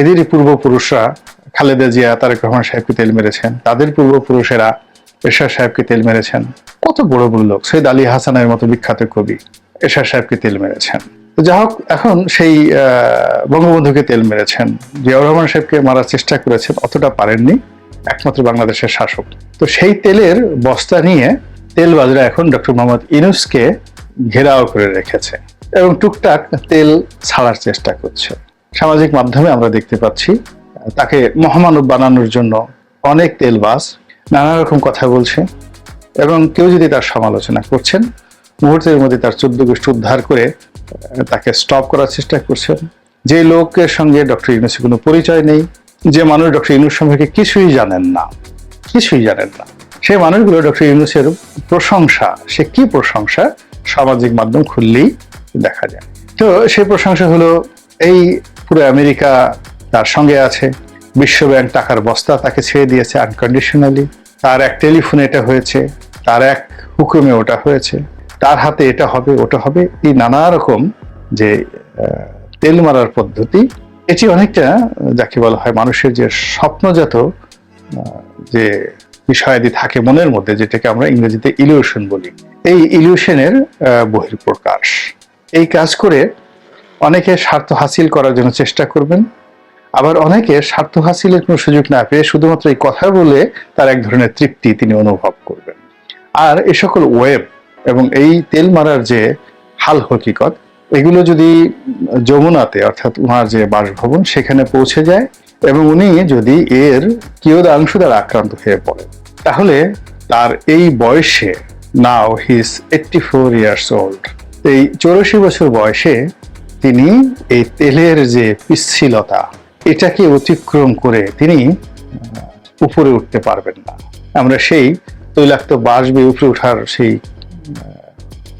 এদেরই পূর্বপুরুষরা খালেদা জিয়া, তারেক রহমান সাহেবকে তেল মেরেছেন। তাদের পূর্বপুরুষেরা এরশাদ সাহেবকে তেল মেরেছেন। কত বড় বড় লোক। সৈয়দ আলী হাসানের মতো বিখ্যাত কবি এরশাদ সাহেবকে তেল মেরেছেন। যা হোক, এখন সেই বঙ্গবন্ধুকে তেল মেরেছেন। জিয়াউর রহমান সাহেবকে মারার চেষ্টা করেছেন, অতটা পারেননি। একমাত্র বাংলাদেশের শাসক। তো সেই তেলের বস্তা নিয়ে তেলবাজরা এখন ডক্টর মোহাম্মদ ইনুসকে ঘেরাও করে রেখেছে এবং টুকটাক তেল ছাড়ার চেষ্টা করছে। সামাজিক মাধ্যমে আমরা দেখতে পাচ্ছি, তাকে মহামানব বানানোর জন্য অনেক তেলবাজ নানা রকম কথা বলছে এবং কেউ যদি তার সমালোচনা করছেন, মুহূর্তের মধ্যে তার চোদ্দ গোষ্ঠী উদ্ধার করে তাকে স্টপ করার চেষ্টা করছেন। যে লোকের সঙ্গে ডক্টর ইউনুসের কোনো পরিচয় নেই, যে মানুষ ডক্টর ইউনুস সম্পর্কে কিছুই জানেন না, কিছুই জানেন না, সেই মানুষগুলো ডক্টর ইউনুসের প্রশংসা, সে কি প্রশংসা? সামাজিক মাধ্যম খুললেই দেখা যায়। তো সেই প্রশংসা হলো এই পুরো আমেরিকা তার সঙ্গে আছে বিশ্বব্যাংক টাকার বস্তা তাকে ছেড়ে দিয়েছে আনকন্ডিশনালি তার এক টেলিফোনে এটা হয়েছে, তার এক হুকুমে ওটা হয়েছে। তার হাতে এটা হবে, ওটা হবে, এই নানা রকম যে তেল মারার পদ্ধতি, এটি অনেকটা, যাকে বলা হয় মানুষের যে স্বপ্নজাত যে বিষয়াদি থাকে মনের মধ্যে, যেটাকে আমরা ইংরেজিতে ইলিউশন বলি। এই ইলিউশনের বহির্প্রকাশ এই কাজ করে অনেকে স্বার্থ হাসিল করার জন্য চেষ্টা করবেন, আবার অনেকে স্বার্থ হাসিলের কোনো সুযোগ না পেয়ে শুধুমাত্র এই কথা বলে তার এক ধরনের তৃপ্তি তিনি অনুভব করবেন। আর এ সকল ওয়েব এবং এই তেল মারার যে হাল হকিকত, এগুলো যদি যমুনাতে অর্থাৎ ওনার যে বাসভবন সেখানে পৌঁছে যায় এবং উনি যদি এর কিয়দাংশ দ্বারা আক্রান্ত হয়ে পড়েন, তাহলে তার এই বয়সে now his eighty four years old এই চৌরাশি বছর বয়সে তিনি এই তেলের যে পিচ্ছিলতা, এটাকে অতিক্রম করে তিনি উপরে উঠতে পারবেন না। আমরা সেই তৈলাক্ত বাসবে উপরে ওঠার সেই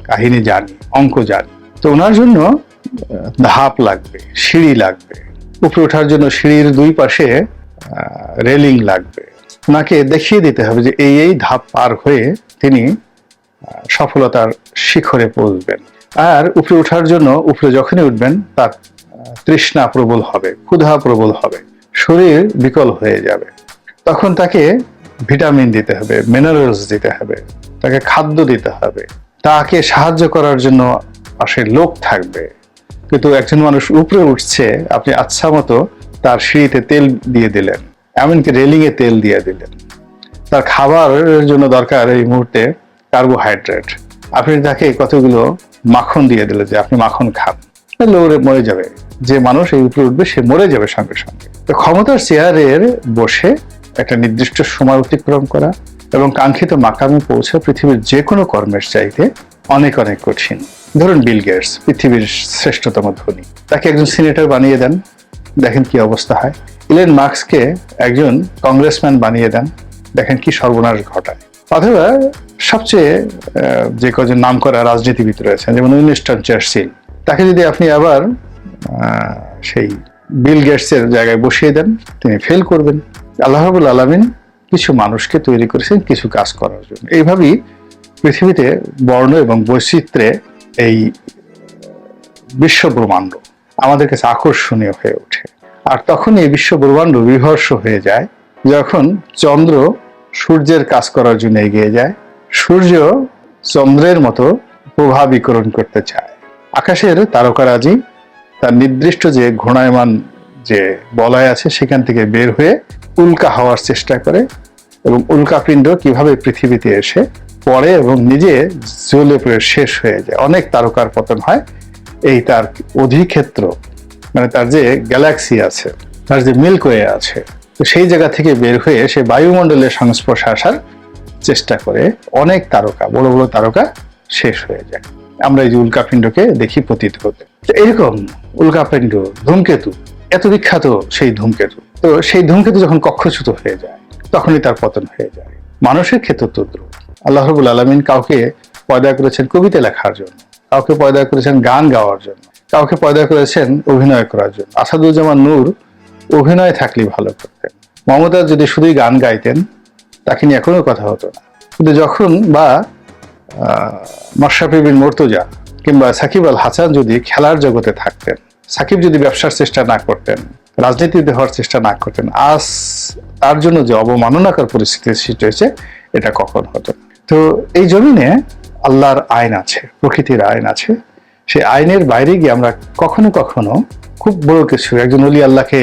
কাহিনী জানি, অঙ্ক জানি। তো ওনার জন্য ধাপ লাগবে, সিঁড়ি লাগবে। উপরে ওঠার জন্য সিঁড়ির দুই পাশে রেলিং লাগবে। ওনাকে দেখিয়ে দিতে হবে যে এই এই ধাপ পার হয়ে তিনি সফলতার শিখরে পৌঁছবেন। আর উপরে ওঠার জন্য উপরে যখনই উঠবেন, তার তৃষ্ণা প্রবল হবে, ক্ষুধা প্রবল হবে, শরীর বিকল হয়ে যাবে। তখন তাকে ভিটামিন দিতে হবে মিনারেলস দিতে হবে, তাকে খাদ্য দিতে হবে। তাকে সাহায্য করার জন্য পাশে লোক থাকবে। কিন্তু একজন মানুষ উপরে উঠছে, আপনি আচ্ছা মতো তার সিঁড়িতে তেল দিয়ে দিলেন, এমনকি রেলিংয়ে তেল দিয়ে দিলেন। তার খাবারের জন্য দরকার এই মুহূর্তে কার্বোহাইড্রেট। আপনি তাকে কতগুলো মাখন দিয়ে দিলে যে আপনি মাখন খান লোরে মরে যাবে। যে মানুষ এই উপরে উঠবে, সে মরে যাবে সঙ্গে সঙ্গে। তো ক্ষমতার চেয়ারের বসে একটা নির্দিষ্ট সময় অতিক্রম করা এবং কাঙ্ক্ষিত মাকামে পৌঁছা পৃথিবীর যে কোনো কর্মের চাইতে অনেক অনেক কঠিন। ধরুন বিল গেটস, পৃথিবীর শ্রেষ্ঠতম ধনী। তাকে একজন সিনেটর বানিয়ে দেন। দেখেন কি অবস্থা হয়। ইলেন মার্কসকে একজন কংগ্রেসম্যান বানিয়ে দেন। দেখেন কি সর্বনাশ ঘটায়। অথবা সবচেয়ে যে কজন নাম করা রাজনীতিবিদ রয়েছেন, যেমন উইনস্টন চার্চিল, তাকে যদি আপনি আবার সেই বিল গেটসের জায়গায় বসিয়ে দেন, তিনি ফেল করবেন। আল্লাহ রাবুল আলমিন কিছু মানুষকে তৈরি করেছেন কিছু কাজ করার জন্য। এইভাবেই পৃথিবীতে বর্ণ এবং বৈচিত্র্যে এই বিশ্ব ব্রহ্মাণ্ড আমাদের কাছে আকর্ষণীয় হয়ে ওঠে। আর তখন এই বিশ্ব ব্রহ্মাণ্ড বিভর্ষ হয়ে যায়, যখন চন্দ্র সূর্যের কাজ করার জন্য এগিয়ে যায় সূর্য চন্দ্রের মতো প্রভাব বিকরণ করতে চায়। আকাশের তারকারাজি তার নির্দিষ্ট যে ঘূর্ণায়মান যে বলয় আছে, সেখান থেকে বের হয়ে উল্কা হওয়ার চেষ্টা করে এবং উল্কাপিণ্ড কীভাবে পৃথিবীতে এসে পড়ে এবং নিজে জ্বলে পড়ে শেষ হয়ে যায়। অনেক তারকার পতন হয়। এই তার অধিক্ষেত্র মানে তার যে গ্যালাক্সি আছে, তার যে মিল্কওয়ে আছে, তো সেই জায়গা থেকে বের হয়ে সে বায়ুমণ্ডলের সংস্পর্শে আসার চেষ্টা করে অনেক তারকা, বড় বড় তারকা শেষ হয়ে যায়। আমরা এই যে উল্কাপিণ্ডকে দেখি পতিত হতে। এরকম উল্কাপিণ্ড ধূমকেতু, এত বিখ্যাত সেই ধূমকেতু। তো সেই ধূমকেতু যখন কক্ষচ্যুত হয়ে যায়, তখনই তার পতন হয়ে যায়। মানুষের ক্ষেত্রে তদ্রুপ আল্লাহ রবুল আলমিন কাউকে পয়দা করেছেন কবিতা লেখার জন্য, কাউকে পয়দা করেছেন গান গাওয়ার জন্য, কাউকে পয়দা করেছেন অভিনয় করার জন্য। আসাদুজ্জামান নূর অভিনয় থাকলে ভালো করতেন। মমতা যদি শুধুই গান গাইতেন তাকে নিয়ে এখনও কথা হতো না। কিন্তু যখন বা মাশরাফি বিন মর্তুজা কিংবা সাকিব আল হাসান যদি খেলার জগতে থাকতেন, সাকিব যদি ব্যবসার চেষ্টা না করতেন, রাজনীতিতে হওয়ার চেষ্টা না করতেন, আজ তার জন্য যে অবমাননাকর পরিস্থিতির সৃষ্টি হয়েছে, এটা কখন হতো? তো এই জমিনে আল্লাহর আইন আছে, প্রকৃতির আইন আছে। সেই আইনের বাইরে গিয়ে আমরা কখনো কখনো খুব বড় কিছু একজন অলি আল্লাহকে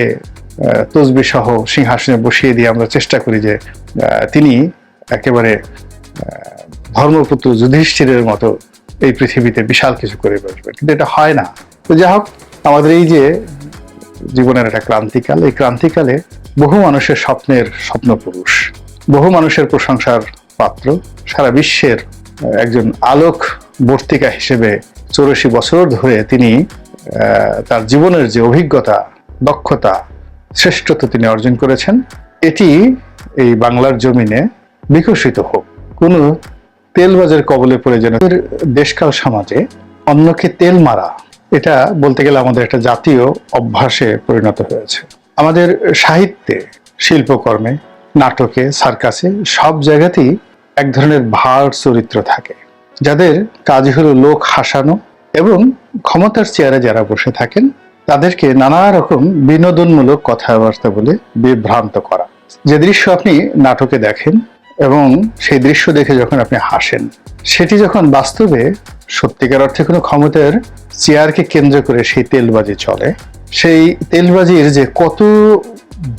তসবি সহ সিংহাসনে বসিয়ে দিয়ে আমরা চেষ্টা করি যে তিনি একেবারে ধর্মপুত্র যুধিষ্ঠিরের মতো এই পৃথিবীতে বিশাল কিছু করে বসবেন কিন্তু এটা হয় না। তো যাই হোক, আমাদের এই যে জীবনের একটা ক্রান্তিকাল, এই ক্রান্তিকালে বহু মানুষের স্বপ্নের স্বপ্নপুরুষ বহু মানুষের প্রশংসার পাত্র, সারা বিশ্বের একজন আলোক বর্তিকা হিসেবে চৌরাশি বছর ধরে তিনি তার জীবনের যে অভিজ্ঞতা, দক্ষতা শ্রেষ্ঠত্ব তিনি অর্জন করেছেন, এটি এই বাংলার জমিনে বিকশিত হোক। কোনো তেলবাজের কবলে পড়ে যেন দেশকাল সমাজে অন্যকে তেল মারা, এটা বলতে গেলে আমাদের একটা জাতীয় অভ্যাসে পরিণত হয়েছে। আমাদের সাহিত্যে, শিল্পকর্মে, নাটকে, সার্কাসে সব জায়গাতেই এক ধরনের ভার চরিত্র থাকে, যাদের কাজ হলো লোক হাসানো এবং ক্ষমতার চেয়ারে যারা বসে থাকেন তাদেরকে নানা রকম বিনোদনমূলক কথাবার্তা বলে বিভ্রান্ত করা। যে দৃশ্য আপনি নাটকে দেখেন এবং সেই দৃশ্য দেখে যখন আপনি হাসেন, সেটি যখন বাস্তবে সত্যিকার অর্থে কোনো ক্ষমতার চেয়ারকে কেন্দ্র করে সেই তেলবাজি চলে, সেই তেলবাজির যে কত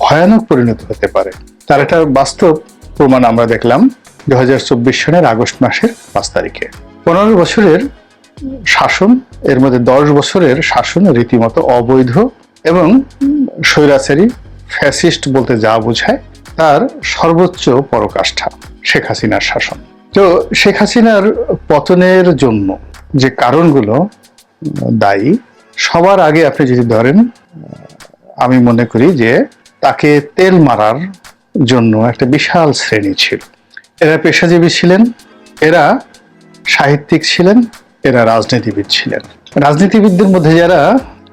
ভয়ানক পরিণত হতে পারে, তার একটা বাস্তব প্রমাণ আমরা দেখলাম দু সনের আগস্ট মাসের পাঁচ তারিখে। পনেরো বছরের শাসন, এর মধ্যে দশ বছরের শাসন রীতিমতো অবৈধ এবং স্বৈরাচারী, ফ্যাসিস্ট বলতে যা বোঝায়, তার সর্বোচ্চ পরকাষ্ঠা শেখ হাসিনার শাসন। তো শেখ হাসিনার পতনের জন্য যে কারণগুলো দায়ী, সবার আগে আপনি যদি ধরেন আমি মনে করি যে তাকে তেল মারার জন্য একটা বিশাল শ্রেণি ছিল। এরা পেশাজীবী ছিলেন, এরা সাহিত্যিক ছিলেন এরা রাজনীতিবিদ ছিলেন। রাজনীতিবিদদের মধ্যে যারা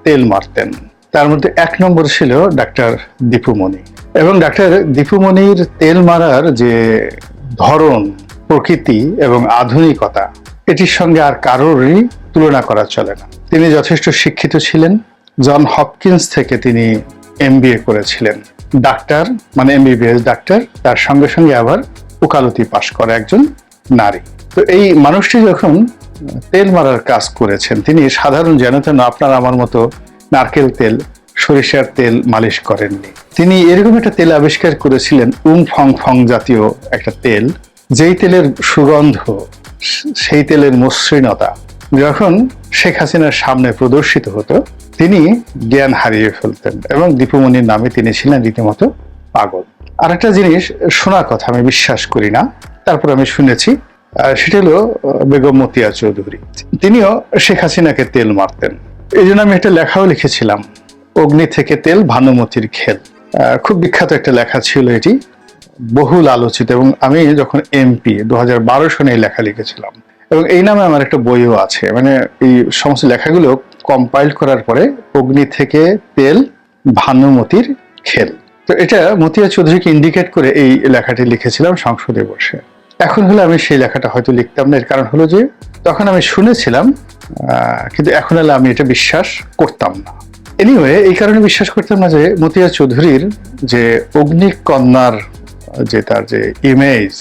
তেল মারতেন, তার মধ্যে এক নম্বর ছিল ডাক্তার দীপুমণি এবং ডাক্তার দীপুমণির তেল মারার যে ধরন, প্রকৃতি এবং আধুনিকতা, এটির সঙ্গে আর কারোরই তুলনা করা চলে না। তিনি যথেষ্ট শিক্ষিত ছিলেন। জন হপকিন্স থেকে তিনি এমবিএ করেছিলেন। ডাক্তার মানে এমবিবিএস ডাক্তার, তার সঙ্গে সঙ্গে আবার ওকালতি পাশ করা একজন নারী। তো এই মানুষটি যখন তেল মারার কাজ করেছেন। তিনি সাধারণ জনতেন আপনার আমার মতো নারকেল তেল, সরিষার তেল মালিশ করেননি। তিনি এরকম একটা তেল আবিষ্কার করেছিলেন উম ফং ফং জাতীয় একটা তেল, যেই তেলের সুগন্ধ, সেই তেলের মসৃণতা। যখন শেখ হাসিনার সামনে প্রদর্শিত হতো, তিনি জ্ঞান হারিয়ে ফেলতেন এবং দীপুমণির নামে তিনি ছিলেন রীতিমতো পাগল। আরেকটা জিনিস, শোনা কথা আমি বিশ্বাস করি না, তারপর আমি শুনেছি সেটা হলো বেগম মতিয়া চৌধুরী। তিনিও শেখ হাসিনাকে তেল মারতেন। এই জন্য আমি একটা লেখাও লিখেছিলাম, অগ্নি থেকে তেল, ভানুমতির খেল। খুব বিখ্যাত একটা লেখা ছিল এটি, বহুল আলোচিত, এবং আমি যখন এমপি দু সনে এই লেখা লিখেছিলাম। এবং এই নামে আমার একটা বইও আছে। মানে এই সমস্ত লেখাগুলো কম্পাইল করার পরে, অগ্নি থেকে তেল, ভানুমতির খেল। তো এটা মতিয়া চৌধুরীকে ইন্ডিকেট করে এই লেখাটি লিখেছিলাম সংসদে বসে। এখন হলে আমি সেই লেখাটা হয়তো লিখতাম না। এর কারণ হলো যে, তখন আমি শুনেছিলাম কিন্তু এখন হলে আমি এটা বিশ্বাস করতাম না। এনিওয়ে এই কারণে বিশ্বাস করতাম না যে, মতিয়া চৌধুরীর যে অগ্নিকন্যার যে তার যে ইমেজ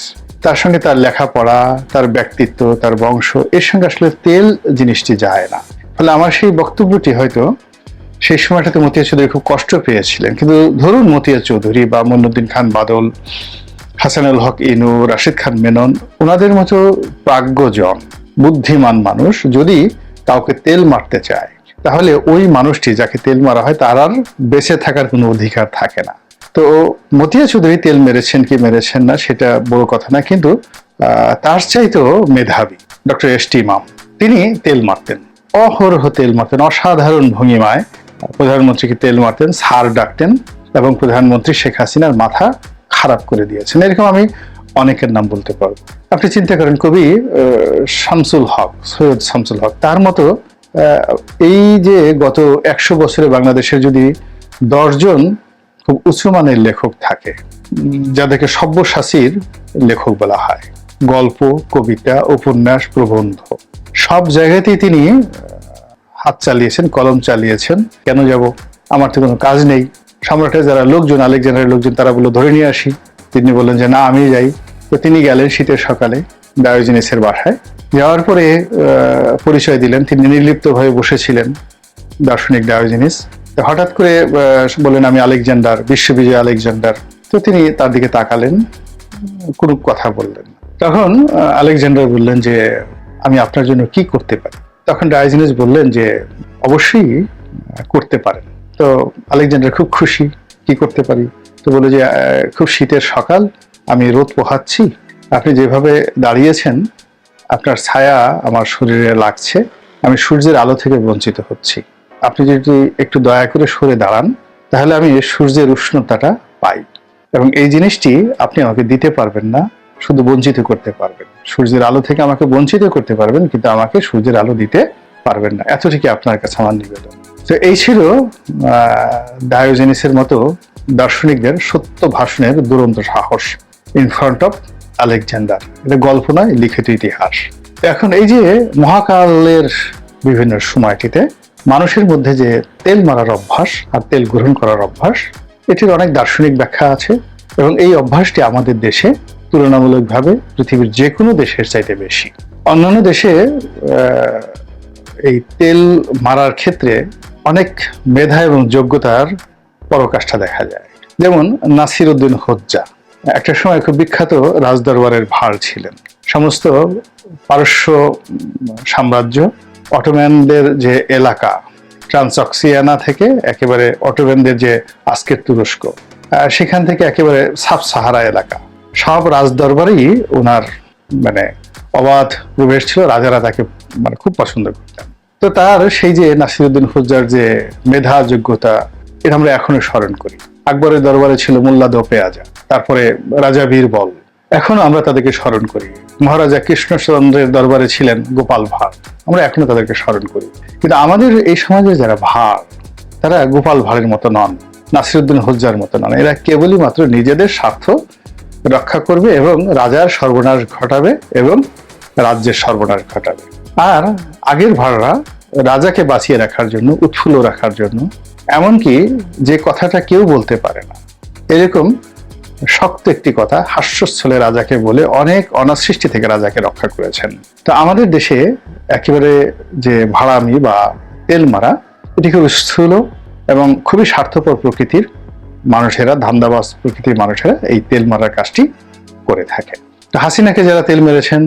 তার সঙ্গে তার লেখাপড়া, তার ব্যক্তিত্ব, তার বংশ, এর সঙ্গে আসলে তেল জিনিসটি যায় না। ফলে আমার সেই বক্তব্যটি হয়তো সেই সময়টাতে মতিয়া চৌধুরী খুব কষ্ট পেয়েছিলেন। কিন্তু ধরুন মতিয়া চৌধুরী বা মনুদ্দিন খান বাদল হাসানুল হক ইনু, রাশিদ খান মেনন ওনাদের মতো প্রাজ্ঞজন, বুদ্ধিমান মানুষ যদি কাউকে তেল মারতে চায়, তাহলে ওই মানুষটি যাকে তেল মারা হয় তার আর বেঁচে থাকার কোনো অধিকার থাকে না। তো মতিয়া চৌধুরী তেল মেরেছেন কি মেরেছেন না সেটা বড় কথা না, কিন্তু তার চাইতেও মেধাবী ডক্টর এস টি মাম তিনি তেল মারতেন, অহরহ তেল মারতেন, অসাধারণ ভঙ্গিমায় প্রধানমন্ত্রীকে তেল মারতেন, সার ডাকতেন এবং প্রধানমন্ত্রী শেখ হাসিনার মাথা খারাপ করে দিয়েছেন। এরকম আমি অনেকের নাম বলতে পারব। আপনি চিন্তা করেন কবি শামসুল হক, সৈয়দ শামসুল হক, তার মতো এই যে গত একশো বছরে বাংলাদেশে যদি দশজন খুব উঁচুমানের লেখক থাকে, যাদেরকে সব্যসাচীর লেখক বলা হয়, গল্প, কবিতা, উপন্যাস, প্রবন্ধ, সব জায়গাতেই তিনি হাত চালিয়েছেন, কলম চালিয়েছেন, কেন যাব? আমার তো কোনো কাজ নেই। সম্রাটের যারা লোকজন আলেকজান্ডারের লোকজন তারা বলল ধরে নিয়ে আসি। তিনি বললেন যে না আমি যাই। তো তিনি গেলেন শীতের সকালে ডায়োজিনিসের বাসায়। যাওয়ার পরে পরিচয় দিলেন। তিনি নির্লিপ্তভাবে বসেছিলেন দার্শনিক ডায়োজিনিস। হঠাৎ করে আহ, বললেন আমি আলেকজান্ডার বিশ্ববিজয় আলেকজান্ডার। তো তিনি তার দিকে তাকালেন কোনো কথা বললেন তখন আলেকজান্ডার বললেন যে আমি আপনার জন্য কি করতে পারি? তখন ডায়োজিনিস বললেন যে অবশ্যই করতে পারেন। তো আলেকজান্ডার খুব খুশি কি করতে পারি? তো বলে যে খুব শীতের সকাল, আমি রোদ পোহাচ্ছি। আপনি যেভাবে দাঁড়িয়েছেন, আপনার ছায়া আমার শরীরে লাগছে। আমি সূর্যের আলো থেকে বঞ্চিত হচ্ছি। আপনি যদি একটু দয়া করে সরে দাঁড়ান, তাহলে আমি সূর্যের উষ্ণতাটা পাই। এবং এই জিনিসটি আপনি আমাকে দিতে পারবেন না, শুধু বঞ্চিত করতে পারবেন। সূর্যের আলো থেকে আমাকে বঞ্চিত করতে পারবেন, কিন্তু আমাকে সূর্যের আলো দিতে পারবেন না। এতটুকু আপনার কাছে আমার নিবেদন? তো এই ছিল ডায়োজেনিসের মতো দার্শনিকদের সত্য ভাষণের দুরন্ত সাহস ইন ফ্রন্ট অফ আলেকজান্ডার এটা গল্প নয়, লিখিত ইতিহাস। এখন এই যে মহাকালের বিভিন্ন সময়টিতে মানুষের মধ্যে যে তেল মারার অভ্যাস আর তেল গ্রহণ করার অভ্যাস, এটির অনেক দার্শনিক ব্যাখ্যা আছে এবং এই অভ্যাসটি আমাদের দেশে তুলনামূলকভাবে পৃথিবীর যে কোনো দেশের চাইতে বেশি। অন্যান্য দেশে এই তেল মারার ক্ষেত্রে অনেক মেধা এবং যোগ্যতার পরকাষ্ঠা দেখা যায়। যেমন নাসির উদ্দিন হোজ্জা। একটা সময় খুব বিখ্যাত রাজদরবারের ভার ছিলেন। সমস্ত পারস্য সাম্রাজ্য অটোম্যানদের যে এলাকা, ট্রান্সঅক্সিয়ানা থেকে একেবারে অটোম্যানদের যে আজকের তুরস্ক সেখান থেকে একেবারে সাব সাহারা এলাকা। সব রাজদরবারেই ওনার মানে অবাধ প্রবেশ ছিল, রাজারা তাকে মানে খুব পছন্দ করতেন। তো তার সেই যে নাসিরুদ্দিন হুজ্জার যে মেধা যোগ্যতা এটা আমরা এখনও স্মরণ করি। আকবরের দরবারে ছিল মোল্লা দো পেয়াজা, তারপরে রাজা বীরবল এখনও আমরা তাদেরকে স্মরণ করি। মহারাজা কৃষ্ণচন্দ্রের দরবারে ছিলেন গোপাল ভাঁড়। আমরা এখনও তাদেরকে স্মরণ করি। কিন্তু আমাদের এই সমাজে যারা ভাঁড়, তারা গোপাল ভাঁড়ের মতো নন, নাসিরুদ্দিন হোজ্জার মতো নন। এরা কেবলই মাত্র নিজেদের স্বার্থ রক্ষা করবে এবং রাজার সর্বনাশ ঘটাবে এবং রাজ্যের সর্বনাশ ঘটাবে। আর আগের ভাড়া রাজাকে বাঁচিয়ে রাখার জন্য, উৎফুল্ল রাখার জন্য, এমনকি যে কথাটা কেউ বলতে পারে না। এরকম শক্ত একটি কথা হাস্যস্থলে রাজাকে বলে অনেক অনাসৃষ্টি থেকে রাজাকে রক্ষা করেছেন। তো আমাদের দেশে একেবারে যে ভাড়ামি বা তেল মারা এটি খুব স্থূল এবং খুবই স্বার্থপর প্রকৃতির মানুষেরা, ধান্দাবাজ প্রকৃতির মানুষেরা এই তেল মারার কাজটি করে থাকে। তো হাসিনাকে যারা তেল মেরেছেন